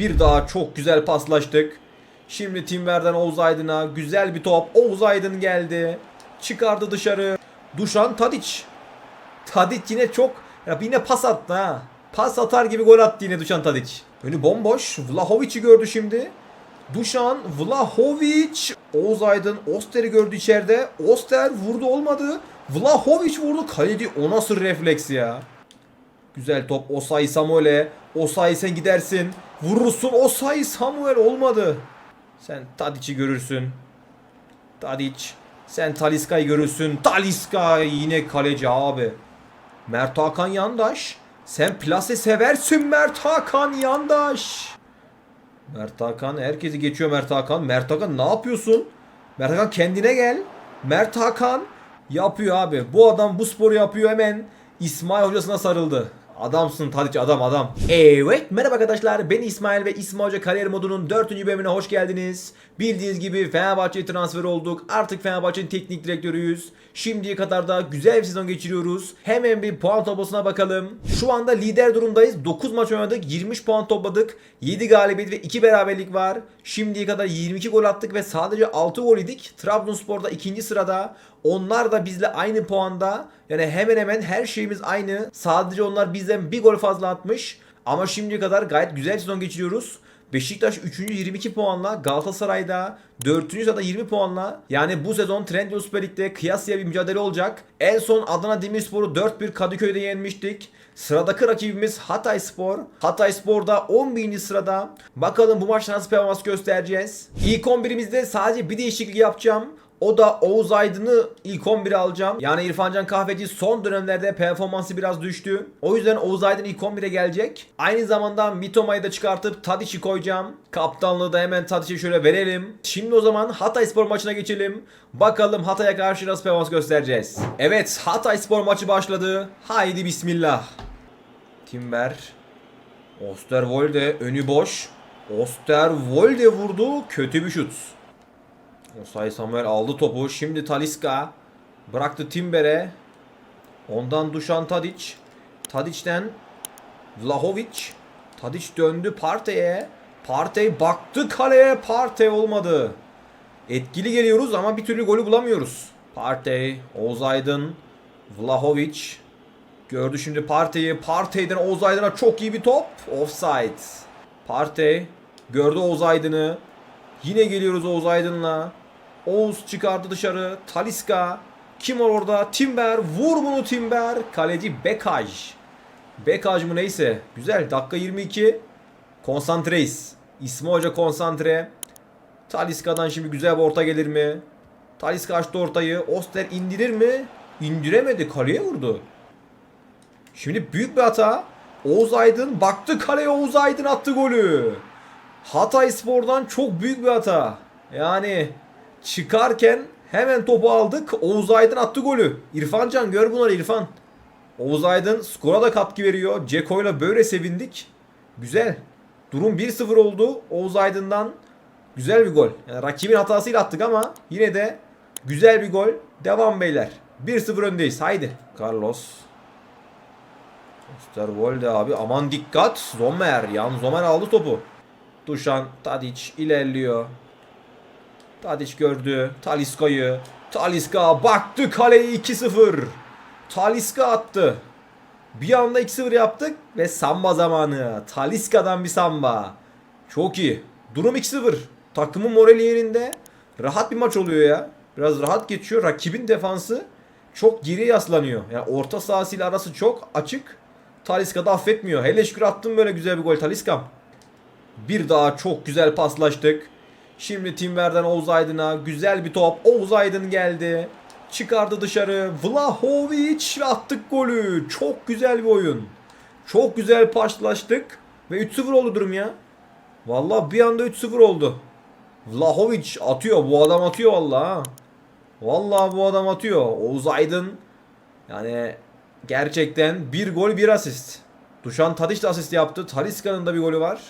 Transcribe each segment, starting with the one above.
Bir daha çok güzel paslaştık. Şimdi Timber'den Oğuz Aydın'a güzel bir top. Oğuz Aydın geldi. Çıkardı dışarı. Duşan Tadic. Tadic yine çok ya yine pas attı ha. Pas atar gibi gol attı yine Duşan Tadic. Önü bomboş. Vlahovic'i gördü şimdi. Duşan, Vlahovic, Oğuz Aydın, Oster'i gördü içeride. Oster vurdu olmadı. Vlahovic vurdu. Kaleci o nasıl refleks ya? Güzel top Osay Samuel'e. Osay sen gidersin. Vurursun Osay Samuel olmadı. Sen Tadic'i görürsün. Tadic. Sen Taliska'yı görürsün. Taliska yine kaleci abi. Mert Hakan Yandaş. Sen plase seversin Mert Hakan Yandaş. Mert Hakan herkesi geçiyor Mert Hakan. Mert Hakan ne yapıyorsun? Mert Hakan kendine gel. Mert Hakan yapıyor abi. Bu adam bu sporu yapıyor hemen. İsmail hocasına sarıldı. Adamsın Tadiç adam adam. Evet merhaba arkadaşlar ben İsmail ve İsmail Hoca kariyer modunun 4. bölümüne hoş geldiniz. Bildiğiniz gibi Fenerbahçe'ye transfer olduk. Artık Fenerbahçe'nin teknik direktörüyüz. Şimdiye kadar da güzel bir sezon geçiriyoruz. Hemen bir puan tablosuna bakalım. Şu anda lider durumdayız. 9 maç oynadık. 20 puan topladık. 7 galibiyet ve 2 beraberlik var. Şimdiye kadar 22 gol attık ve sadece 6 gol yedik. Trabzonspor'da ikinci sırada. Onlar da bizle aynı puanda. Yani hemen hemen her şeyimiz aynı. Sadece onlar bizden bir gol fazla atmış. Ama şimdiye kadar gayet güzel sezon geçiriyoruz. Beşiktaş 3. 22 puanla, Galatasaray'da 4. sırada 20 puanla. Yani bu sezon Trendyol Süper Lig'de kıyasıya bir mücadele olacak. En son Adana Demirspor'u 4-1 Kadıköy'de yenmiştik. Sıradaki rakibimiz Hatay Spor. Hatay Spor'da 11. sırada. Bakalım bu maçta nasıl performans göstereceğiz. İlk 11'imizde sadece bir değişiklik yapacağım. O da Oğuz Aydın'ı ilk 11'e alacağım. Yani İrfancan Kahveci son dönemlerde performansı biraz düştü. O yüzden Oğuz Aydın ilk 11'e gelecek. Aynı zamanda Mitoma'yı da çıkartıp Tadic'i koyacağım. Kaptanlığı da hemen Tadic'e şöyle verelim. Şimdi o zaman Hatay Spor maçına geçelim. Bakalım Hatay'a karşı nasıl performans göstereceğiz. Evet Hatay Spor maçı başladı. Haydi bismillah. Timber. Osterwolde önü boş. Osterwolde vurdu. Kötü bir şut. Osay Samuel aldı topu. Şimdi Taliska bıraktı Timber'e. Ondan Dušan Tadic. Tadic'ten Vlahovic. Tadic döndü Partey'e. Partey baktı kaleye. Partey olmadı. Etkili geliyoruz ama bir türlü golü bulamıyoruz. Partey, Oğuz Aydın, Vlahovic. Gördü şimdi Partey'i. Partey'den Oğuz Aydın'a çok iyi bir top. Offside. Partey gördü Oğuz Aydın'ı. Yine geliyoruz Oğuz Aydın'la. Oğuz çıkardı dışarı. Taliska. Kim var orada? Timber. Vur bunu Timber. Kaleci Bekaj. Bekaj mı neyse. Güzel. Dakika 22. Konsantreyiz. İsmi Hoca konsantre. Taliska'dan şimdi güzel bir orta gelir mi? Taliska açtı ortayı. Oster indirir mi? İndiremedi. Kaleye vurdu. Şimdi büyük bir hata. Oğuz Aydın baktı kaleye Oğuz Aydın attı golü. Hatay Spor'dan çok büyük bir hata. Yani çıkarken hemen topu aldık. Oğuz Aydın attı golü. İrfan Can gör bunları İrfan. Oğuz Aydın skora da katkı veriyor. Ceko'yla böyle sevindik. Güzel. Durum 1-0 oldu. Oğuz Aydın'dan güzel bir gol. Yani rakibin hatasıyla attık ama yine de güzel bir gol. Devam beyler. 1-0 öndeyiz. Haydi. Carlos. Osterwolde abi aman dikkat. Zomer. Yan Zomer aldı topu. Duşan Tadic ilerliyor. Tadic gördü. Taliska'yı. Taliska baktı kaleye 2-0. Taliska attı. Bir anda 2-0 yaptık ve samba zamanı. Taliska'dan bir samba. Çok iyi. Durum 2-0. Takımın morali yerinde. Rahat bir maç oluyor ya. Biraz rahat geçiyor. Rakibin defansı çok geriye yaslanıyor. Yani orta sahasıyla arası çok açık. Taliska da affetmiyor. Hele şükür attım böyle güzel bir gol Taliska'm. Bir daha çok güzel paslaştık. Şimdi Timber'den Oğuz Aydın'a güzel bir top. Oğuz Aydın geldi. Çıkardı dışarı. Vlahovic ve attık golü. Çok güzel bir oyun. Çok güzel paslaştık. Ve 3-0 oldu durum ya. Vallahi bir anda 3-0 oldu. Vlahovic atıyor. Bu adam atıyor vallahi. ha. Vallahi bu adam atıyor. Oğuz Aydın yani gerçekten bir gol bir asist. Duşan Tadic de asist yaptı. Taliska'nın da bir golü var.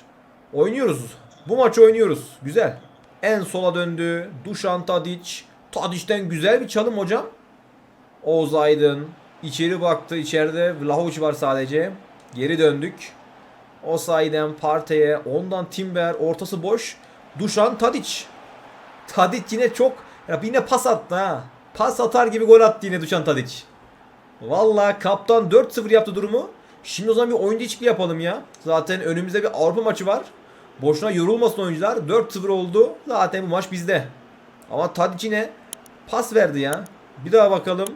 Oynuyoruz. Bu maçı oynuyoruz. Güzel. En sola döndü. Duşan Tadic. Tadic'ten güzel bir çalım hocam. Oğuz Aydın. içeri baktı. İçeride Vlahovic var sadece. Geri döndük. Osayi'den Partey'e. Ondan Timber. Ortası boş. Duşan Tadic. Tadic yine çok ya yine pas attı ha. Pas atar gibi gol attı yine Duşan Tadic. Valla kaptan 4-0 yaptı durumu. Şimdi o zaman bir oyun değişikliği yapalım ya. Zaten önümüzde bir Avrupa maçı var. Boşuna yorulmasın oyuncular. 4-0 oldu. Zaten bu maç bizde. Ama Tadic yine pas verdi ya. Bir daha bakalım.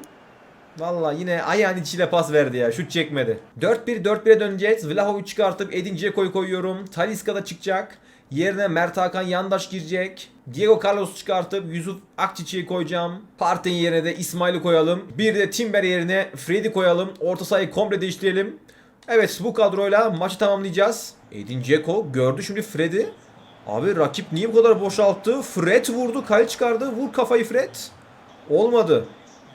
Valla yine ayağın içiyle pas verdi ya. Şut çekmedi. 4-1-4-1'e döneceğiz. Vlahovic çıkartıp Edin Dzeko'yu koyuyorum. Talisca da çıkacak. Yerine Mert Hakan Yandaş girecek. Diego Carlos çıkartıp Yusuf Akçiçek'i koyacağım. Partey'in yerine de İsmail'i koyalım. Bir de Timber yerine Fred'i koyalım. Orta sahayı komple değiştirelim. Evet bu kadroyla maçı tamamlayacağız. Edin Dzeko gördü şimdi Fred'i. Abi rakip niye bu kadar boşalttı? Fred vurdu, kale çıkardı. Vur kafayı Fred. Olmadı.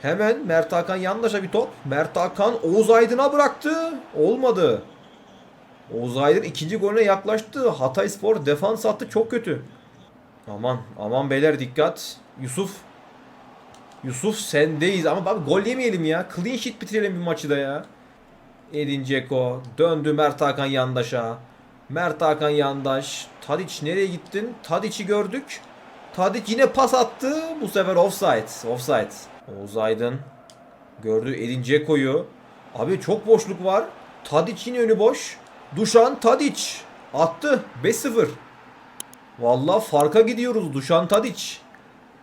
Hemen Mert Hakan yandaşa bir top. Mert Hakan Oğuz Aydın'a bıraktı. Olmadı. Oğuz Aydın ikinci golüne yaklaştı. Hatay Spor defans attı çok kötü. Aman aman beyler dikkat. Yusuf. Yusuf sendeyiz ama abi gol yemeyelim ya. Clean sheet bitirelim bir maçı da ya. Edin Dzeko döndü Mert Hakan yandaşa. Mert Hakan yandaş. Tadic nereye gittin? Tadic'i gördük. Tadic yine pas attı. Bu sefer offside. Offside. Oğuz Aydın gördü Edin Dzeko'yu. Abi çok boşluk var. Tadic yine önü boş. Duşan Tadic attı. 5-0. Vallahi farka gidiyoruz. Duşan Tadic.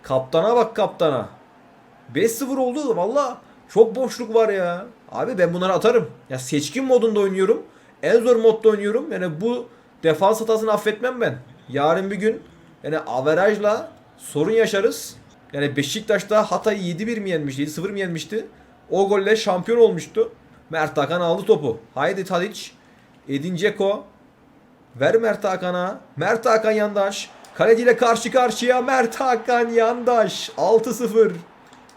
Kaptana bak kaptana. 5-0 oldu. Valla çok boşluk var ya. Abi ben bunları atarım. Ya seçkin modunda oynuyorum. En zor modda oynuyorum. Yani bu defans hatasını affetmem ben. Yarın bir gün yani averajla sorun yaşarız. Yani Beşiktaş'ta Hatay'ı 7-1 mi yenmişti? 7-0 mi yenmişti? O golle şampiyon olmuştu. Mert Hakan aldı topu. Haydi Tadic. Edin Dzeko. Ver Mert Hakan'a. Mert Hakan yandaş. Kaleciyle karşı karşıya Mert Hakan yandaş. 6-0.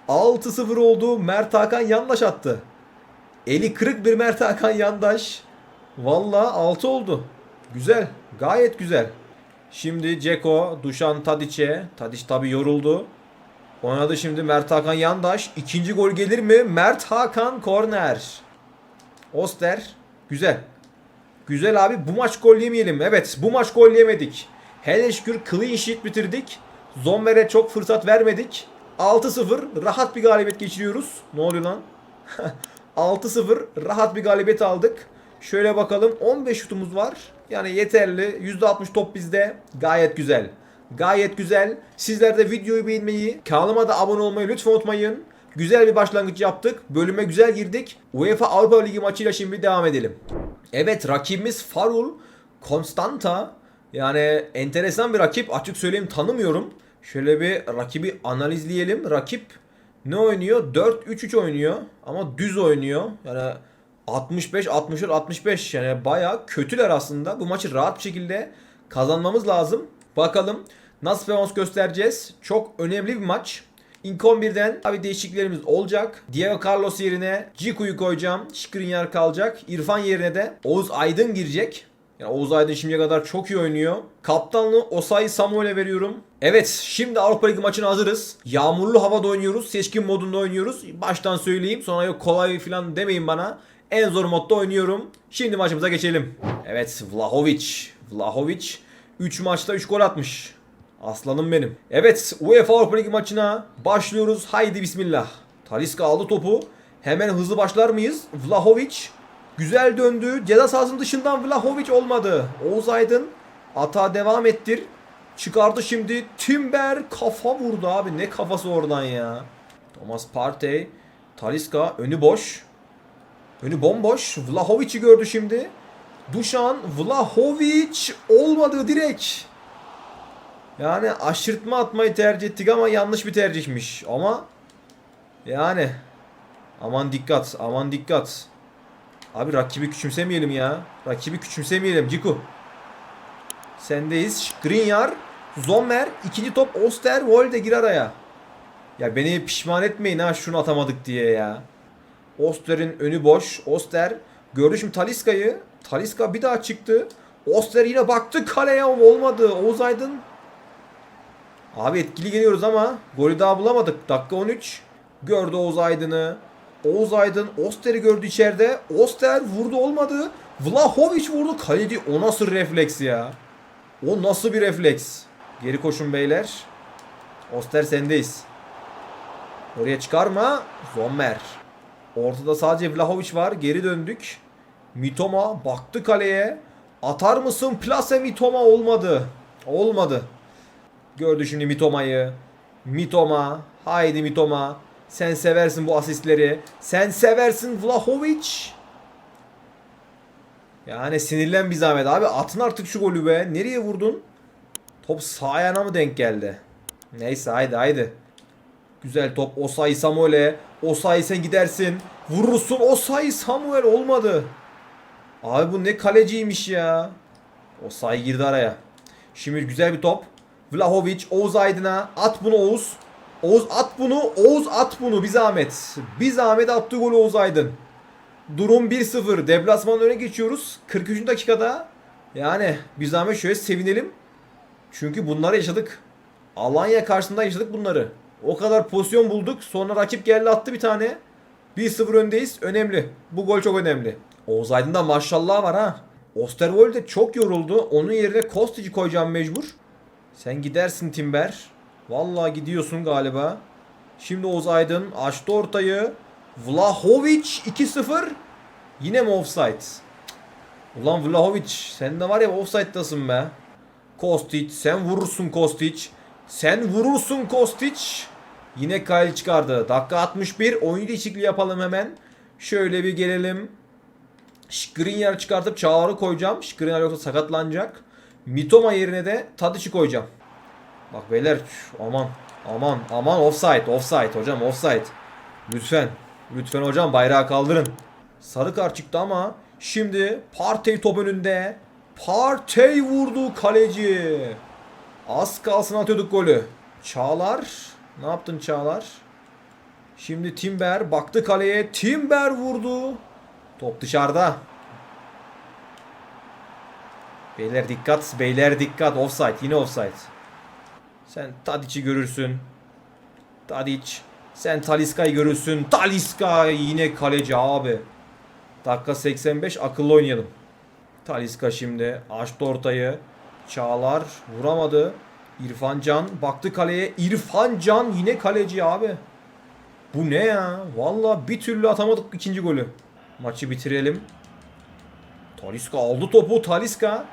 6-0 oldu. Mert Hakan yandaş attı. Eli kırık bir Mert Hakan yandaş. Valla 6 oldu. Güzel. Gayet güzel. Şimdi Ceko, Duşan Tadic'e. Tadic tabi yoruldu. Oynadı şimdi Mert Hakan yandaş. İkinci gol gelir mi? Mert Hakan korner. Oster. Güzel. Güzel abi bu maç gol yemeyelim. Evet bu maç gol yemedik. Hele şükür clean sheet bitirdik. Zomber'e çok fırsat vermedik. 6-0 rahat bir galibiyet geçiriyoruz. Ne oluyor lan? 6-0 rahat bir galibiyet aldık. Şöyle bakalım 15 şutumuz var. Yani yeterli. %60 top bizde. Gayet güzel. Gayet güzel. Sizler de videoyu beğenmeyi, kanalıma da abone olmayı lütfen unutmayın. Güzel bir başlangıç yaptık. Bölüme güzel girdik. UEFA Avrupa Ligi maçıyla şimdi devam edelim. Evet rakibimiz Farul Constanta. Yani enteresan bir rakip. Açık söyleyeyim tanımıyorum. Şöyle bir rakibi analizleyelim. Rakip ne oynuyor? 4-3-3 oynuyor. Ama düz oynuyor. Yani 65, 64, 65 yani bayağı kötüler aslında. Bu maçı rahat bir şekilde kazanmamız lazım. Bakalım nasıl performans göstereceğiz. Çok önemli bir maç. İlk 11'den tabi değişikliklerimiz olacak. Diego Carlos yerine Ciku'yu koyacağım. Skriniar kalacak. İrfan yerine de Oğuz Aydın girecek. Yani Oğuz Aydın şimdiye kadar çok iyi oynuyor. Kaptanlığı Osayi Samuel'e veriyorum. Evet şimdi Avrupa Ligi maçına hazırız. Yağmurlu havada oynuyoruz. Seçkin modunda oynuyoruz. Baştan söyleyeyim. Sonra yok kolay falan demeyin bana. En zor modda oynuyorum. Şimdi maçımıza geçelim. Evet Vlahovic. Vlahovic 3 maçta 3 gol atmış. Aslanım benim. Evet UEFA Avrupa Ligi maçına başlıyoruz. Haydi bismillah. Talisca aldı topu. Hemen hızlı başlar mıyız? Vlahovic güzel döndü. Ceza sahasının dışından Vlahovic olmadı. Oğuz Aydın ata devam ettir. Çıkardı şimdi. Timber kafa vurdu abi. Ne kafası oradan ya. Thomas Partey. Talisca önü boş. Önü bomboş. Vlahovic'i gördü şimdi. Duşan Vlahovic olmadı direkt. Yani aşırtma atmayı tercih ettik ama yanlış bir tercihmiş. Ama yani aman dikkat aman dikkat. Abi rakibi küçümsemeyelim ya. Rakibi küçümsemeyelim Ciku. Sendeyiz. Skriniar, Zomer, ikinci top Oster, Volde gir araya. Ya beni pişman etmeyin ha şunu atamadık diye ya. Oster'in önü boş. Oster gördü şimdi Taliska'yı. Taliska bir daha çıktı. Oster yine baktı kaleye olmadı. Oğuz Aydın. Abi etkili geliyoruz ama golü daha bulamadık. Dakika 13. Gördü Oğuz Aydın'ı. Oğuz Aydın Oster'i gördü içeride. Oster vurdu olmadı. Vlahovic vurdu kaleci. O nasıl refleks ya? O nasıl bir refleks? Geri koşun beyler. Oster sendeyiz. Oraya çıkarma. Zommer. Ortada sadece Vlahovic var. Geri döndük. Mitoma baktı kaleye. Atar mısın plase Mitoma olmadı. Olmadı. Gördü şimdi Mitoma'yı. Mitoma. Haydi Mitoma. Sen seversin bu asistleri. Sen seversin Vlahovic. Yani sinirlen bir zahmet abi. Atın artık şu golü be. Nereye vurdun? Top sağ ayağına mı denk geldi? Neyse haydi haydi. Güzel top Osay Samuel'e. Osay sen gidersin. Vurursun Osay Samuel olmadı. Abi bu ne kaleciymiş ya. Osay girdi araya. Şimdi güzel bir top. Vlahovic Oğuz Aydın'a at bunu Oğuz. Oğuz at bunu. Oğuz at bunu bir zahmet. Bir zahmet attı golü Oğuz Aydın. Durum 1-0. Deplasman öne geçiyoruz. 43. dakikada. Yani bir zahmet şöyle sevinelim. Çünkü bunları yaşadık. Alanya karşısında yaşadık bunları. O kadar pozisyon bulduk. Sonra rakip geldi attı bir tane. 1-0 öndeyiz. Önemli. Bu gol çok önemli. Oğuz Aydın'da maşallah var ha. Osterwold de çok yoruldu. Onun yerine Kostic'i koyacağım mecbur. Sen gidersin Timber. Vallahi gidiyorsun galiba. Şimdi Oğuz Aydın açtı ortayı. Vlahovic 2-0. Yine mi offside? Ulan Vlahovic sen de var ya offside'dasın be. Kostic sen vurursun Kostic. Sen vurursun Kostic. Yine Kyle çıkardı. Dakika 61. Oyun değişikliği yapalım hemen. Şöyle bir gelelim. Skriniar çıkartıp Çağlar'ı koyacağım. Skriniar yoksa sakatlanacak. Mitoma yerine de Tadic'i koyacağım. Bak beyler aman aman aman offside offside hocam offside. Lütfen lütfen hocam bayrağı kaldırın. Sarı kart çıktı ama şimdi Partey top önünde. Partey vurdu kaleci. Az kalsın atıyorduk golü. Çağlar. Ne yaptın Çağlar? Şimdi Timber baktı kaleye. Timber vurdu. Top dışarıda. Beyler dikkat. Beyler dikkat. Offside. Yine offside. Sen Tadic'i görürsün. Tadic. Sen Taliska'yı görürsün. Taliska yine kaleci abi. Dakika 85 akıllı oynayalım. Taliska şimdi açtı ortayı. Çağlar vuramadı. İrfan Can baktı kaleye. İrfan Can yine kaleci abi. Bu ne ya? Valla bir türlü atamadık ikinci golü. Maçı bitirelim. Taliska aldı topu. Taliska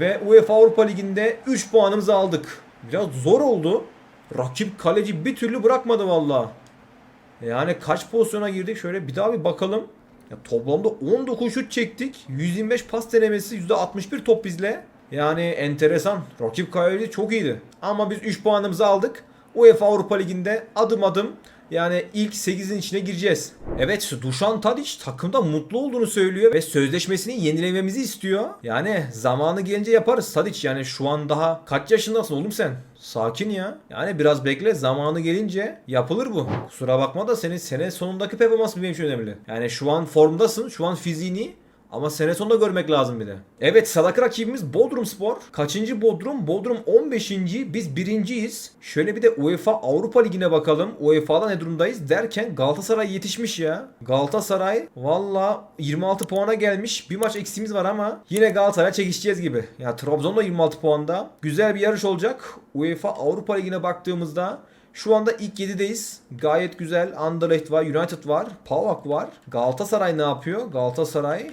ve UEFA Avrupa Ligi'nde 3 puanımızı aldık. Biraz zor oldu. Rakip kaleci bir türlü bırakmadı valla. Yani kaç pozisyona girdik? Şöyle bir daha bir bakalım. Ya toplamda 19 şut çektik. 125 pas denemesi, %61 top bizle. Yani enteresan. Rakip kaleci çok iyiydi. Ama biz 3 puanımızı aldık. UEFA Avrupa Ligi'nde adım adım yani ilk 8'in içine gireceğiz. Evet Dušan Tadić takımda mutlu olduğunu söylüyor ve sözleşmesini yenilememizi istiyor. Yani zamanı gelince yaparız Tadić yani şu an daha kaç yaşındasın oğlum sen? Sakin ya. Yani biraz bekle zamanı gelince yapılır bu. Kusura bakma da senin sene sonundaki performans benim için önemli. Yani şu an formdasın şu an fiziğini ama sene sonunda görmek lazım bir de. Evet sıradaki rakibimiz Bodrum Spor. Kaçıncı Bodrum? Bodrum 15. Biz birinciyiz. Şöyle bir de UEFA Avrupa Ligi'ne bakalım. UEFA'da ne durumdayız derken Galatasaray yetişmiş ya. Galatasaray valla 26 puana gelmiş. Bir maç eksiğimiz var ama yine Galatasaray çekişeceğiz gibi. Ya Trabzon da 26 puanda. Güzel bir yarış olacak. UEFA Avrupa Ligi'ne baktığımızda şu anda ilk 7'deyiz. Gayet güzel. Anderlecht var, United var, PAOK var. Galatasaray ne yapıyor? Galatasaray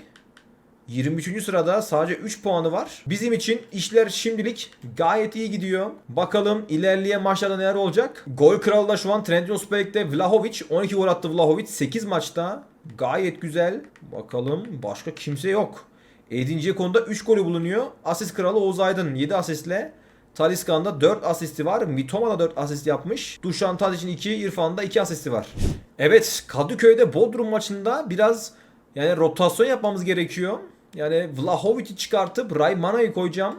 23. sırada sadece 3 puanı var. Bizim için işler şimdilik gayet iyi gidiyor. Bakalım ilerleyen maçlarda neler olacak. Gol kralı da şu an Trendyol Süper Vlahovic. 12 gol attı Vlahovic 8 maçta. Gayet güzel. Bakalım başka kimse yok. Edince konuda 3 golü bulunuyor. Asist kralı Oğuz Aydın 7 asistle. Taliskan'da 4 asisti var. Mitoma da 4 asist yapmış. Dušan Tadic'in 2, İrfan'da 2 asisti var. Evet Kadıköy'de Bodrum maçında biraz yani rotasyon yapmamız gerekiyor. Yani Vlahovic'i çıkartıp Raymana'yı koyacağım.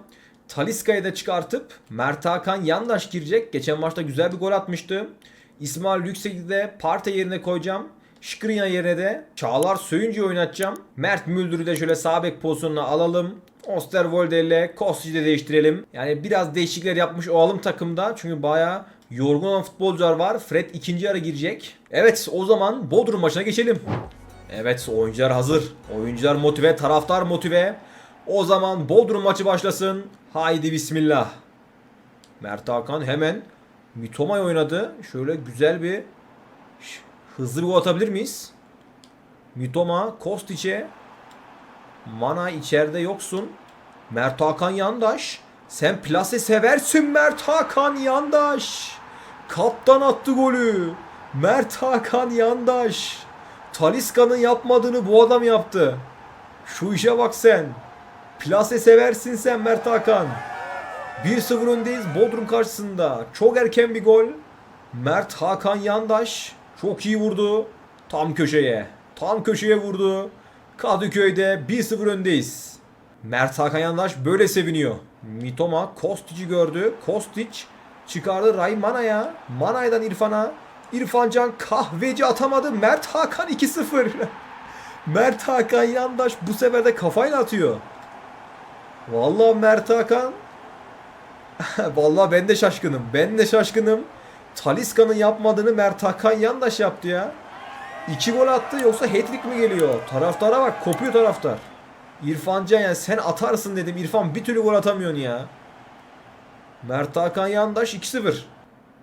Taliska'yı da çıkartıp Mert Hakan yandaş girecek. Geçen maçta güzel bir gol atmıştı. İsmail Yüksek'i de Partey yerine koyacağım. Şikrinya yerine de Çağlar Söyüncü'yü oynatacağım. Mert Müldür'ü de şöyle sağ bek pozisyonuna alalım. Osterwolde ile Kostic'i de değiştirelim. Yani biraz değişiklikler yapmış olalım takımda. Çünkü bayağı yorgun olan futbolcular var. Fred ikinci ara girecek. Evet o zaman Bodrum maçına geçelim. Evet oyuncular hazır. Oyuncular motive, taraftar motive. O zaman Bodrum maçı başlasın. Haydi bismillah. Mert Hakan hemen Mitoma'yı oynadı. Şöyle güzel bir hızlı bir gol atabilir miyiz? Mitoma, Kostic'e Mana içeride yoksun. Mert Hakan Yandaş. Sen plase seversin Mert Hakan Yandaş. Kaptan attı golü. Mert Hakan Yandaş. Taliska'nın yapmadığını bu adam yaptı. Şu işe bak sen. Plase seversin sen Mert Hakan. 1-0 öndeyiz Bodrum karşısında. Çok erken bir gol. Mert Hakan Yandaş çok iyi vurdu. Tam köşeye. Tam köşeye vurdu. Kadıköy'de 1-0 öndeyiz. Mert Hakan Yandaş böyle seviniyor. Mitoma Kostic'i gördü. Kostic çıkardı Ray Mana'ya. Mana'dan İrfan'a. İrfancan kahveci atamadı. Mert Hakan 2-0. Mert Hakan Yandaş bu sefer de kafayla atıyor. Vallahi Mert Hakan Vallahi ben de şaşkınım. Ben de şaşkınım. Taliska'nın yapmadığını Mert Hakan Yandaş yaptı ya. İki gol attı yoksa hat-trick mi geliyor? Taraftara bak kopuyor taraftar. İrfan Can yani sen atarsın dedim. İrfan bir türlü gol atamıyorsun ya. Mert Hakan Yandaş 2-0.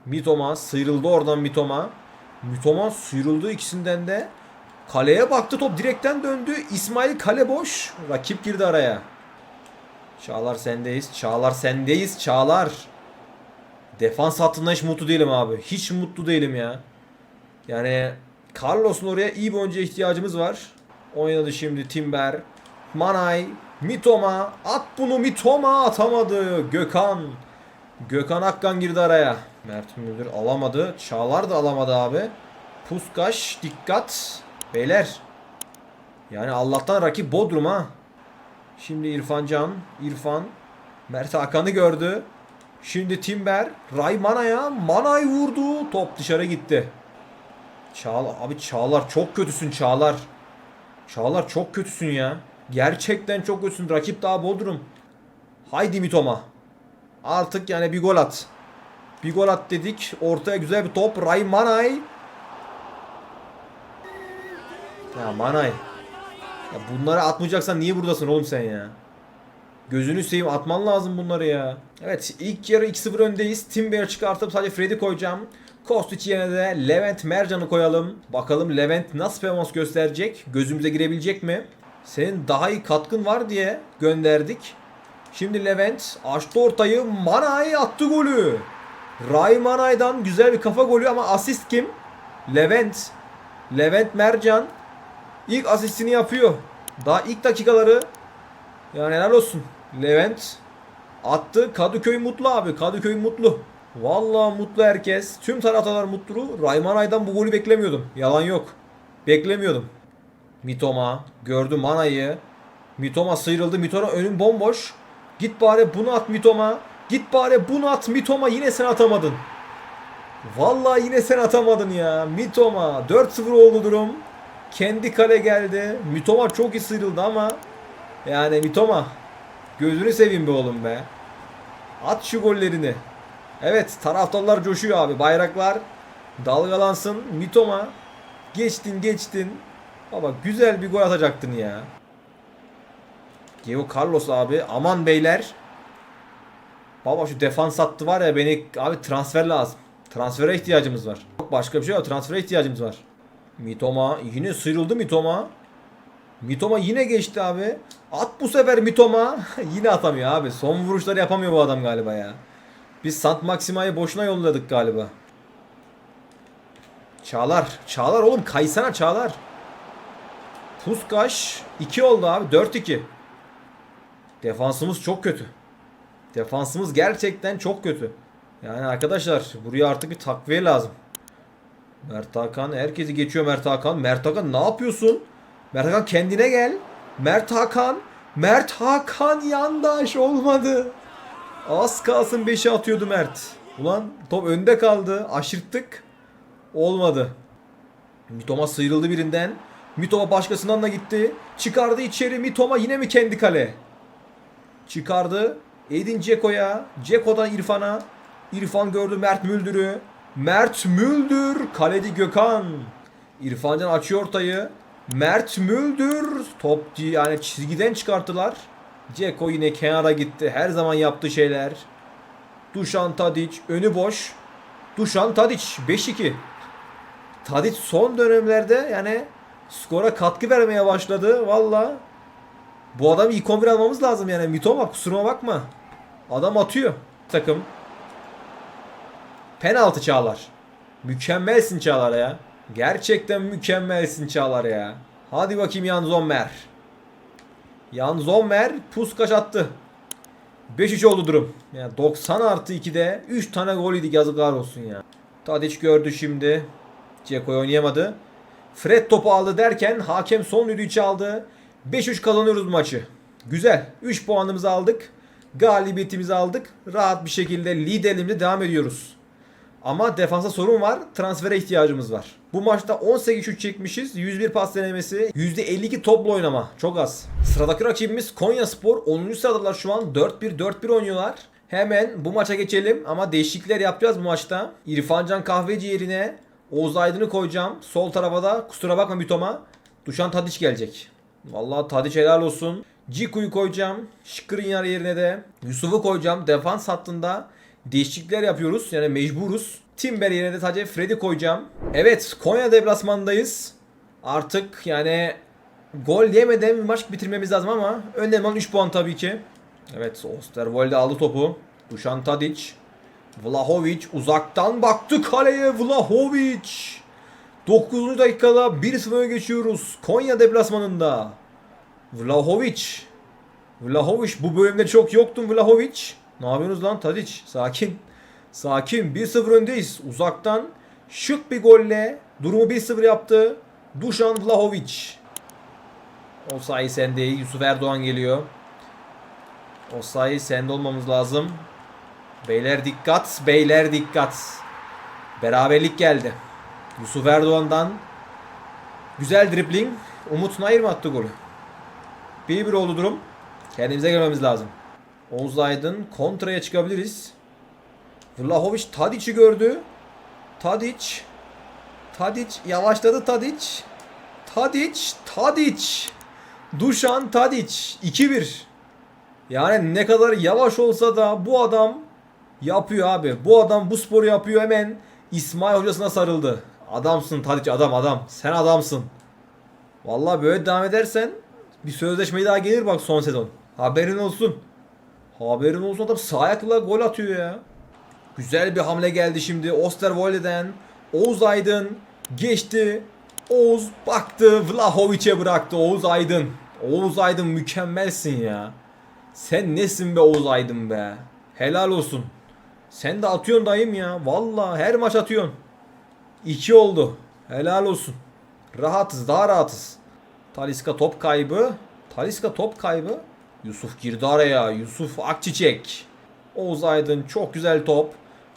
Mitoma sıyrıldı oradan Mitoma. Mitoma sıyrıldı ikisinden de. Kaleye baktı top direkten döndü. İsmail kale boş. Rakip girdi araya. Çağlar sendeyiz. Çağlar sendeyiz. Çağlar. Defans hattından hiç mutlu değilim abi. Hiç mutlu değilim ya. Yani Carlos'un oraya iyi bir oyuncuya ihtiyacımız var. Oynadı şimdi Timber. Manay. Mitoma. At bunu Mitoma atamadı. Gökhan. Gökhan Akkan girdi araya. Mert Müldür alamadı. Çağlar da alamadı abi. Puskaş dikkat. Beyler. Yani Allah'tan rakip Bodrum ha. Şimdi İrfan Can. İrfan. Mert Hakan'ı gördü. Şimdi Timber. Ray Mana'ya. Manay vurdu. Top dışarı gitti. Çağlar. Abi Çağlar çok kötüsün Çağlar. Çağlar çok kötüsün ya. Gerçekten çok kötüsün. Rakip daha Bodrum. Haydi Mitoma. Artık yani bir gol at. Bir gol at dedik. Ortaya güzel bir top. Ray Manay. Ya Manay. Ya bunları atmayacaksan niye buradasın oğlum sen ya? Gözünü seveyim atman lazım bunları ya. Evet ilk yarı 2-0 öndeyiz. Timber'ı çıkartıp sadece Fred'i koyacağım. Kostić yerine de Levent Mercan'ı koyalım. Bakalım Levent nasıl performans gösterecek? Gözümüze girebilecek mi? Senin daha iyi katkın var diye gönderdik. Şimdi Levent açtı ortayı. Manay attı golü. Ray Manay'dan güzel bir kafa golü ama asist kim? Levent. Levent Mercan ilk asistini yapıyor. Daha ilk dakikaları yani helal olsun. Levent attı. Kadıköy mutlu abi. Kadıköy mutlu. Vallahi mutlu herkes. Tüm taraftarlar mutlu. Raymanay'dan bu golü beklemiyordum. Yalan yok. Beklemiyordum. Mitoma gördü Mana'yı. Mitoma sıyrıldı. Mitoma önün bomboş. Git bari bunu at Mitoma. Git bari bunu at Mitoma. Yine sen atamadın. Vallahi yine sen atamadın ya. Mitoma 4-0 oldu durum. Kendi kale geldi. Mitoma çok iyi sıyrıldı ama yani Mitoma gözünü seveyim be oğlum be. At şu gollerini. Evet taraftarlar coşuyor abi. Bayraklar dalgalansın. Mitoma geçtin geçtin. Baba güzel bir gol atacaktın ya. Diego Carlos abi. Aman beyler. Baba şu defans hattı var ya beni abi transfer lazım. Transfere ihtiyacımız var. Yok başka bir şey yok. Transfere ihtiyacımız var. Mitoma yine sıyrıldı Mitoma. Mitoma yine geçti abi. At bu sefer Mitoma. yine atamıyor abi. Son vuruşları yapamıyor bu adam galiba ya. Biz Sant Maxima'yı boşuna yolladık galiba. Çağlar. Çağlar oğlum kaysana Çağlar. Puskaş 2 oldu abi. 4-2. Defansımız çok kötü. Defansımız gerçekten çok kötü. Yani arkadaşlar buraya artık bir takviye lazım. Mert Hakan herkesi geçiyor Mert Hakan. Mert Hakan ne yapıyorsun? Mert Hakan kendine gel. Mert Hakan. Mert Hakan yandaş olmadı. Az kalsın 5'e atıyordu Mert. Ulan top önde kaldı. Aşırttık. Olmadı. Mitoma sıyrıldı birinden. Mitoma başkasından da gitti. Çıkardı içeri. Mitoma yine mi kendi kale? Çıkardı. Edin Ceko'ya. Ceko'dan İrfan'a. İrfan gördü Mert Müldür'ü. Mert Müldür. Kaleci Gökhan. İrfancan açıyor ortayı. Mert Müldür. Top yani çizgiden çıkarttılar. Ceko yine kenara gitti. Her zaman yaptığı şeyler. Dušan Tadić önü boş. Dušan Tadić 5-2. Tadić son dönemlerde yani skora katkı vermeye başladı. Valla bu adamı ilk 11 almamız lazım yani. Mitoma kusuruma bakma. Adam atıyor takım. Penaltı Çağlar. Mükemmelsin Çağlar ya. Gerçekten mükemmelsin Çağlar ya. Hadi bakayım Jan Zommer. Jan Zommer puskaş attı. 5-3 oldu durum. Yani 90 artı 2'de 3 tane gol yedik yazıklar olsun ya. Tadic gördü şimdi. Ceko'yu oynayamadı. Fred topu aldı derken hakem son düdüğü çaldı. 5-3 kazanıyoruz maçı. Güzel. 3 puanımızı aldık. Galibiyetimizi aldık. Rahat bir şekilde liderliğimize devam ediyoruz. Ama defansa sorun var. Transfere ihtiyacımız var. Bu maçta 18 şut çekmişiz. 101 pas denemesi. %52 topla oynama. Çok az. Sıradaki rakibimiz Konya Spor. 10. sıradalar şu an. 4-1-4-1 oynuyorlar. Hemen bu maça geçelim ama değişiklikler yapacağız bu maçta. İrfancan Kahveci yerine Oğuz Aydın'ı koyacağım. Sol tarafa da kusura bakma Mitoma. Duşan Tadiç gelecek. Vallahi Tadiç helal olsun. Ciku'yu koyacağım. Şıkırınyar yerine de Yusuf'u koyacağım. Defans hattında değişiklikler yapıyoruz. Yani mecburuz. Timber yerine de sadece Fred'i koyacağım. Evet Konya deplasmandayız. Artık yani gol yemeden bir maç bitirmemiz lazım ama önemli olan 3 puan tabii ki. Evet Osterwolde aldı topu. Dušan Tadić. Vlahovic uzaktan baktı kaleye Vlahovic. 9. dakikada 1-0 öne geçiyoruz. Konya deplasmanında. Vlahovic. Vlahovic bu bölümde çok yoktun Vlahovic. Ne yapıyorsunuz lan Tadic? Sakin. Sakin. 1-0 öndeyiz. Uzaktan şık bir golle durumu 1-0 yaptı. Dušan Vlahovic. O sayı sende. Yusuf Erdoğan geliyor. O sayı sende olmamız lazım. Beyler dikkat. Beyler dikkat. Beraberlik geldi. Yusuf Erdoğan'dan güzel dribling. Umut Nayır mı attı golü? 1-1 oldu durum. Kendimize gelmemiz lazım. Oğuz Aydın kontraya çıkabiliriz. Vlahovic Tadic'i gördü. Tadic. Tadic yavaşladı Tadic. Tadic. Tadic. Dušan Tadic. 2-1. Yani ne kadar yavaş olsa da bu adam yapıyor abi. Bu adam bu sporu yapıyor hemen İsmail hocasına sarıldı. Adamsın Tadic adam adam. Sen adamsın. Vallahi böyle devam edersen bir sözleşmeyi daha gelir bak son sezon. Haberin olsun. Haberin olsun adam sağ ayakla gol atıyor ya. Güzel bir hamle geldi şimdi Osterwolde'den. Oğuz Aydın geçti. Oğuz baktı Vlahovic'e bıraktı Oğuz Aydın. Oğuz Aydın mükemmelsin ya. Sen nesin be Oğuz Aydın be. Helal olsun. Sen de atıyorsun dayım ya. Vallahi her maç atıyorsun. İki oldu. Helal olsun. Rahatız daha rahatız. Taliska top kaybı. Taliska top kaybı. Yusuf girdi araya. Yusuf Akçiçek. Oğuz Aydın çok güzel top.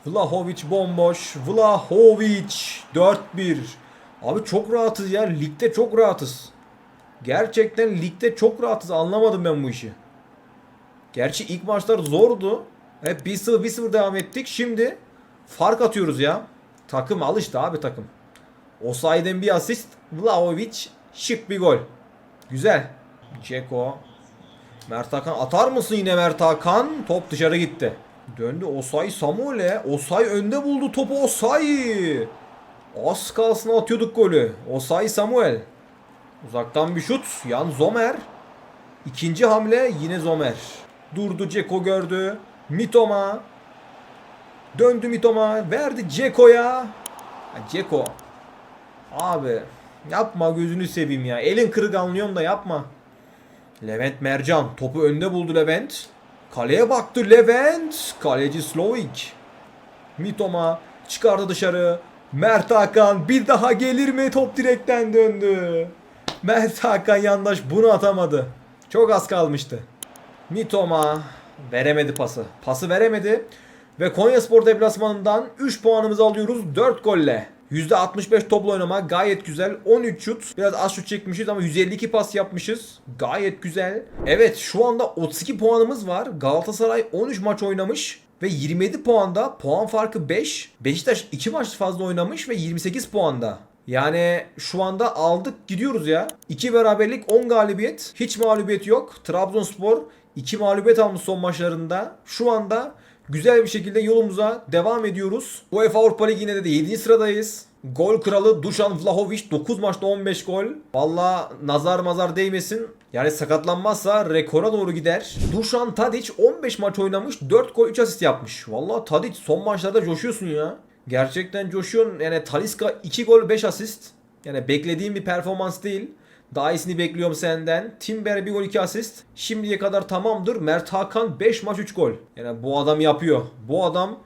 Vlahovic bomboş. Vlahovic 4-1. Abi çok rahatız ya. Ligde çok rahatız. Gerçekten ligde çok rahatız. Anlamadım ben bu işi. Gerçi ilk maçlar zordu. Hep 1-0 1-0 devam ettik. Şimdi fark atıyoruz ya. Takım alıştı abi takım. Osayi'den bir asist. Vlahovic şık bir gol. Güzel. Ceko. Mert Hakan atar mısın yine Mert Hakan? Top dışarı gitti. Döndü Osay Samuel'e. Osay önde buldu topu Osay. Az kalsın atıyorduk golü. Osay Samuel. Uzaktan bir şut. Yan Zomer. İkinci hamle yine Zomer. Durdu Ceko gördü. Mitoma. Döndü Mitoma. Verdi Ceko'ya. Ceko. Abi yapma gözünü seveyim ya. Elin kırık anlıyorum da yapma. Levent Mercan topu önde buldu Levent. Kaleye baktı Levent. Kaleci Slovik. Mitoma çıkardı dışarı. Mert Hakan bir daha gelir mi? Top direkten döndü. Mert Hakan yandaş bunu atamadı. Çok az kalmıştı. Mitoma veremedi pası. Pası veremedi. Ve Konyaspor deplasmanından 3 puanımızı alıyoruz 4 golle. %65 topla oynama gayet güzel. 13 şut. Biraz az şut çekmişiz ama 152 pas yapmışız. Gayet güzel. Evet şu anda 32 puanımız var. Galatasaray 13 maç oynamış. Ve 27 puanda puan farkı 5. Beşiktaş 2 maç fazla oynamış ve 28 puanda. Yani şu anda aldık gidiyoruz ya. 2 beraberlik 10 galibiyet. Hiç mağlubiyet yok. Trabzonspor 2 mağlubiyet almış son maçlarında. Şu anda güzel bir şekilde yolumuza devam ediyoruz. UEFA Avrupa Ligi'nde de 7. sıradayız. Gol kralı Dušan Vlahovic 9 maçta 15 gol. Valla nazar mazar değmesin. Yani sakatlanmazsa rekora doğru gider. Dušan Tadic 15 maç oynamış 4 gol 3 asist yapmış. Valla Tadic son maçlarda coşuyorsun ya. Gerçekten coşuyorsun. Yani Talisca 2 gol 5 asist. Yani beklediğim bir performans değil. Daha iyisini bekliyorum senden. Timber 1 gol 2 asist. Şimdiye kadar tamamdır. Mert Hakan 5 maç 3 gol. Yani bu adam yapıyor. Bu adam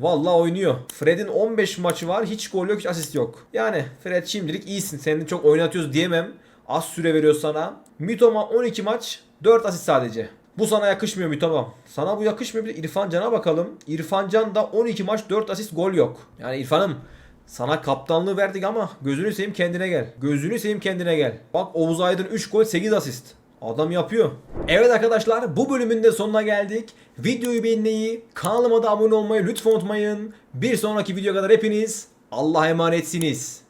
Vallahi oynuyor. Fred'in 15 maçı var. Hiç gol yok, hiç asist yok. Yani Fred şimdilik iyisin. Seni çok oynatıyoruz diyemem. Az süre veriyor sana. Mitoma 12 maç, 4 asist sadece. Bu sana yakışmıyor Mitoma. Sana bu yakışmıyor. Bir de İrfan Can'a bakalım. İrfan Can da 12 maç, 4 asist, gol yok. Yani İrfan'ım sana kaptanlığı verdik ama gözünü seveyim kendine gel. Gözünü seveyim kendine gel. Bak Oğuz Aydın 3 gol 8 asist. Adam yapıyor. Evet arkadaşlar bu bölümün de sonuna geldik. Videoyu beğenmeyi, kanalıma da abone olmayı lütfen unutmayın. Bir sonraki video kadar hepiniz Allah'a emanetsiniz.